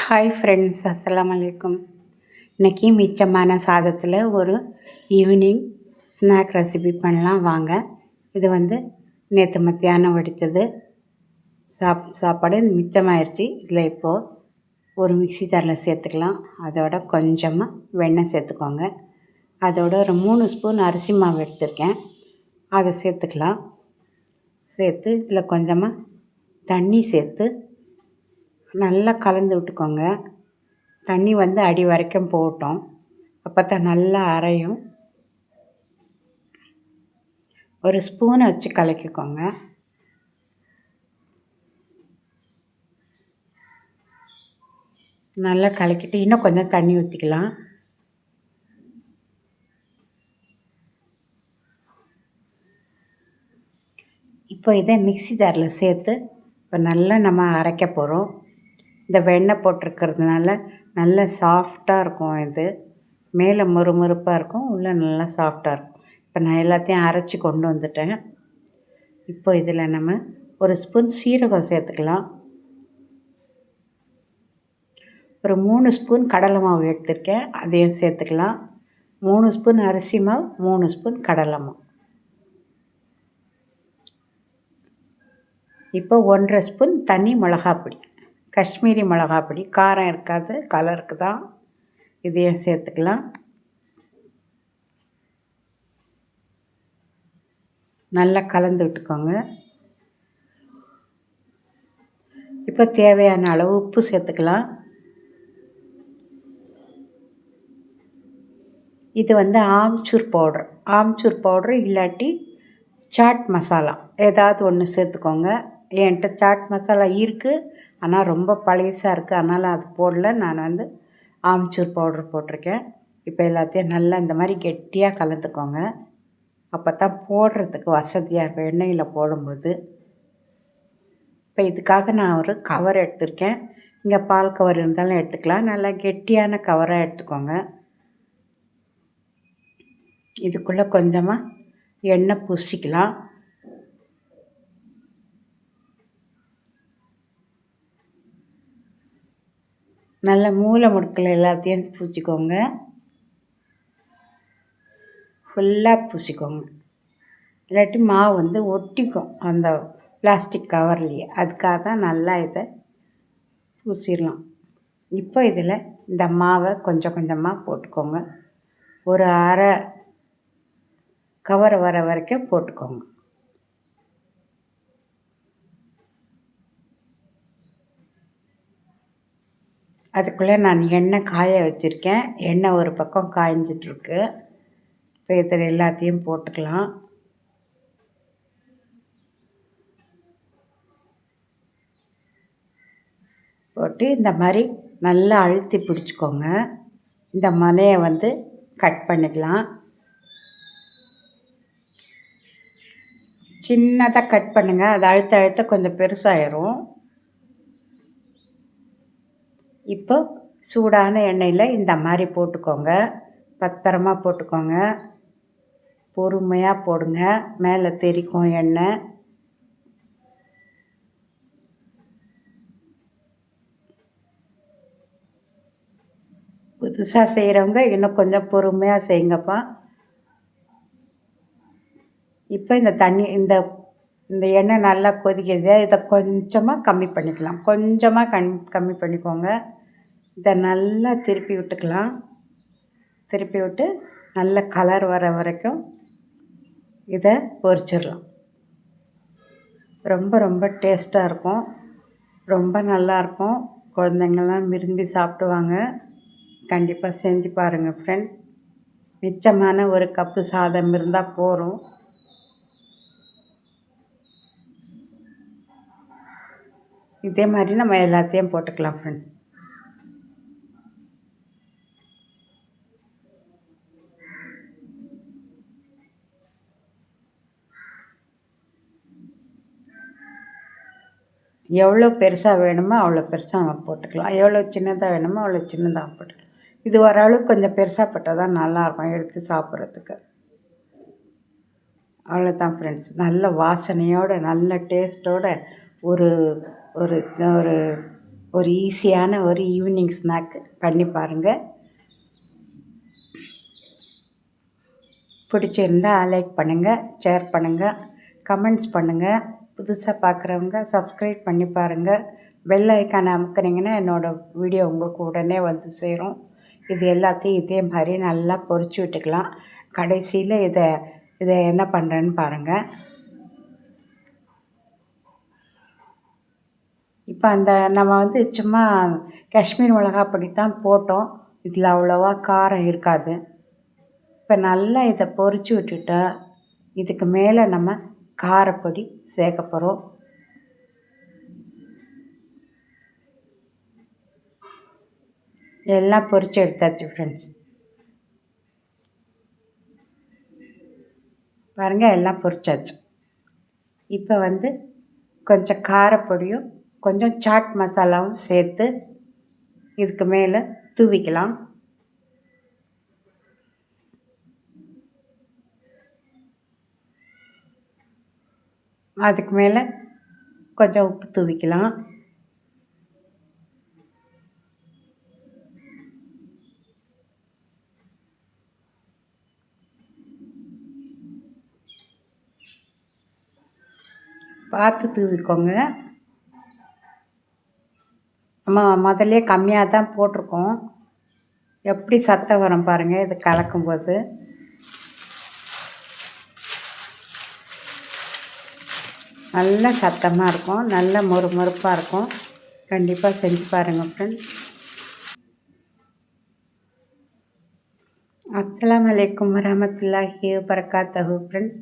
Hi friends அஸ்லாம் அலைக்கும் இன்றைக்கி மிச்சமான சாதத்தில் ஒரு ஈவினிங் ஸ்நாக் ரெசிபி பண்ணலாம். வாங்க. இது வந்து நேற்று மத்தியானம் வடித்தது சாப் சாப்பாடு மிச்சமாயிருச்சு. இதில் இப்போது ஒரு மிக்ஸி ஜாரில் சேர்த்துக்கலாம். அதோட கொஞ்சமாக வெண்ணெய் சேர்த்துக்கோங்க. அதோட ஒரு மூணு ஸ்பூன் அரிசி மாவு எடுத்திருக்கேன். அதை சேர்த்துக்கலாம். சேர்த்து இதில் கொஞ்சமாக தண்ணி சேர்த்து நல்லா கலந்து விட்டுக்கோங்க. தண்ணி வந்து அடி வரைக்கும் போகட்டும். அப்போ தான் நல்லா அரையும். ஒரு ஸ்பூனை வச்சு கலக்கிக்கோங்க. நல்லா கலக்கிட்டு இன்னும் கொஞ்சம் தண்ணி ஊற்றிக்கலாம் இப்போ இதை மிக்ஸி ஜாரில் சேர்த்து இப்போ நல்லா நம்ம அரைக்க போகிறோம். இந்த வெண்ணெய் போட்டிருக்கிறதுனால நல்ல சாஃப்டாக இருக்கும் இது. மேலே மொறுமொறுப்பாக இருக்கும் உள்ளே நல்லா சாஃப்டாக இருக்கும். இப்போ நான் எல்லாத்தையும் அரைச்சி கொண்டு வந்துட்டேன். இப்போ இதில் நம்ம ஒரு ஸ்பூன் சீரகம் சேர்த்துக்கலாம். ஒரு மூணு ஸ்பூன் கடலை மாவு எடுத்திருக்கேன் அதையும் சேர்த்துக்கலாம். மூணு ஸ்பூன் அரிசி மாவு மூணு ஸ்பூன் கடலை மாவு. இப்போ ஒன்றரை ஸ்பூன் தனி மிளகாப்பொடி காஷ்மீரி மிளகா பொடி காரம் இருக்காது கலருக்கு தான் இதையும் சேர்த்துக்கலாம். நல்லா கலந்து விட்டுக்கோங்க. இப்போ தேவையான அளவு உப்பு சேர்த்துக்கலாம். இது வந்து ஆம்ச்சூர் பவுட்ரு. ஆம்ச்சூர் பவுட்ரு இல்லாட்டி சாட் மசாலா. ஏதாவது ஒன்று சேர்த்துக்கோங்க. என்கிட்ட சாட் மசாலா இருக்குது ஆனால் ரொம்ப பழசாக இருக்குது. அதனால் அது போடல. நான் வந்து ஆம்ச்சூர் பவுட்ரு போட்டிருக்கேன். இப்போ எல்லாத்தையும் நல்லா இந்த மாதிரி கெட்டியாக கலந்துக்கோங்க. அப்போ தான் போடுறதுக்கு வசதியாக இருக்கும். எண்ணெயில் போடும்போது. இப்போ இதுக்காக நான் ஒரு கவர் எடுத்திருக்கேன். இங்கே பால் கவர் இருந்தாலும் எடுத்துக்கலாம். நல்லா கெட்டியான கவராக எடுத்துக்கோங்க. இதுக்குள்ளே கொஞ்சமாக எண்ணெய் பூசிக்கலாம். நல்ல மூளை முடுக்கில் எல்லாத்தையும் பூசிக்கோங்க. ஃபுல்லாக பூசிக்கோங்க. இல்லாட்டி மாவு வந்து ஒட்டிக்கும் அந்த பிளாஸ்டிக் கவர்லேயே அதுக்காக தான் நல்லா இதை பூசிடலாம். இப்போ இதில் இந்த மாவை கொஞ்சம் கொஞ்சமாக போட்டுக்கோங்க. ஒரு அரை கவர் வர வரைக்கும் போட்டுக்கோங்க. அதுக்குள்ளே நான் எண்ணெய் காய வச்சுருக்கேன். எண்ணெய் ஒரு பக்கம் காய்ஞ்சிட்ருக்கு. இப்போ இதில் எல்லாத்தையும் போட்டுக்கலாம். போட்டு இந்த மாதிரி நல்லா அழுத்தி பிடிச்சிக்கோங்க. இந்த மனையை வந்து கட் பண்ணிக்கலாம். சின்னதாக கட் பண்ணுங்கள் அது அழுத்த அழுத்த கொஞ்சம் பெருசாகிடும் இப்போ சூடான எண்ணெயில் இந்த மாதிரி போட்டுக்கோங்க. பத்திரமா போட்டுக்கோங்க. பொறுமையாக போடுங்க. மேலே தெரிக்கும் எண்ணெய். புதுசாக செய்கிறவங்க இன்னும் கொஞ்சம் பொறுமையாக செய்யுங்கப்பா இப்போ இந்த தண்ணி இந்த இந்த எண்ணெய் நல்லா கொதிக்குது. இதை கொஞ்சமாக கம்மி பண்ணிக்கலாம். கொஞ்சமாக கம் கம்மி பண்ணிக்கோங்க. இதை நல்லா திருப்பி விட்டுக்கலாம். திருப்பி விட்டு நல்ல கலர் வர வரைக்கும் இதை பொரிச்சிடலாம். ரொம்ப ரொம்ப டேஸ்ட்டாக இருக்கும். ரொம்ப நல்லாயிருக்கும் குழந்தைங்கள்லாம் விரும்பி சாப்பிடுவாங்க. கண்டிப்பாக செஞ்சு பாருங்கள் ஃப்ரெண்ட்ஸ் மிச்சமான ஒரு கப்பு சாதம் இருந்தால் போதும். இதே மாதிரி நம்ம எல்லாத்தையும் போட்டுக்கலாம் ஃப்ரெண்ட்ஸ் எவ்வளோ பெருசாக வேணுமோ அவ்வளோ பெருசாக நம்ம போட்டுக்கலாம். எவ்வளோ சின்னதாக வேணுமோ அவ்வளோ சின்னதாக போட்டுக்கலாம். இது ஓரளவுக்கு கொஞ்சம் பெருசாக போட்டால் தான் நல்லாயிருக்கும் எடுத்து சாப்பிட்றதுக்கு. அவ்வளோதான் ஃப்ரெண்ட்ஸ் நல்ல வாசனையோடு நல்ல டேஸ்ட்டோடு ஒரு ஒரு ஒரு ஒரு ஈஸியான ஒரு ஈவினிங் ஸ்நாக் பண்ணி பாருங்கள் பிடிச்சிருந்தா லைக் பண்ணுங்கள் ஷேர் பண்ணுங்கள் கமெண்ட்ஸ் பண்ணுங்கள் புதுசாக பார்க்குறவங்க சப்ஸ்கிரைப் பண்ணி பாருங்கள் பெல் ஐக்கான் அமுக்குனீங்கன்னா என்னோடய வீடியோ உங்களுக்கு உடனே வந்து சேரும். இது எல்லாத்தையும் இதே மாதிரி நல்லா பொறிச்சு விட்டுக்கலாம். கடைசியில் இதை இதை என்ன பண்ணுறேன்னு பாருங்கள் இப்போ அந்த நம்ம வந்து சும்மா காஷ்மீர் மிளகா பொடி தான் போட்டோம். இதில் அவ்வளோவா காரம் இருக்காது. இப்போ நல்லா இதை பொறிச்சு விட்டுட்டு இதுக்கு மேலே நம்ம காரப்பொடி சேர்க்க போகிறோம் எல்லாம் பொறிச்சு எடுத்தாச்சு ஃப்ரெண்ட்ஸ் பாருங்கள் எல்லாம் பொரிச்சாச்சு. இப்போ வந்து கொஞ்சம் காரப்பொடியும் கொஞ்சம் சாட் மசாலாவும் சேர்த்து இதுக்கு மேலே தூவிக்கலாம். அதுக்கு மேலே கொஞ்சம் உப்பு தூவிக்கலாம். பார்த்து தூவிக்கோங்க. நம்ம முதல்ல கம்மியாக தான் போட்டிருக்கோம். எப்படி சத்தம் வரும் பாருங்கள் இது கலக்கும்போது. நல்ல சத்தமாக இருக்கும். நல்ல மொறு மொறுப்பாக இருக்கும். கண்டிப்பாக செஞ்சு பாருங்கள் ஃப்ரெண்ட்ஸ் அஸ்லாம் வலைக்கம் வரமத்துல்லாஹி வரகாத்தஹு ஃப்ரெண்ட்ஸ்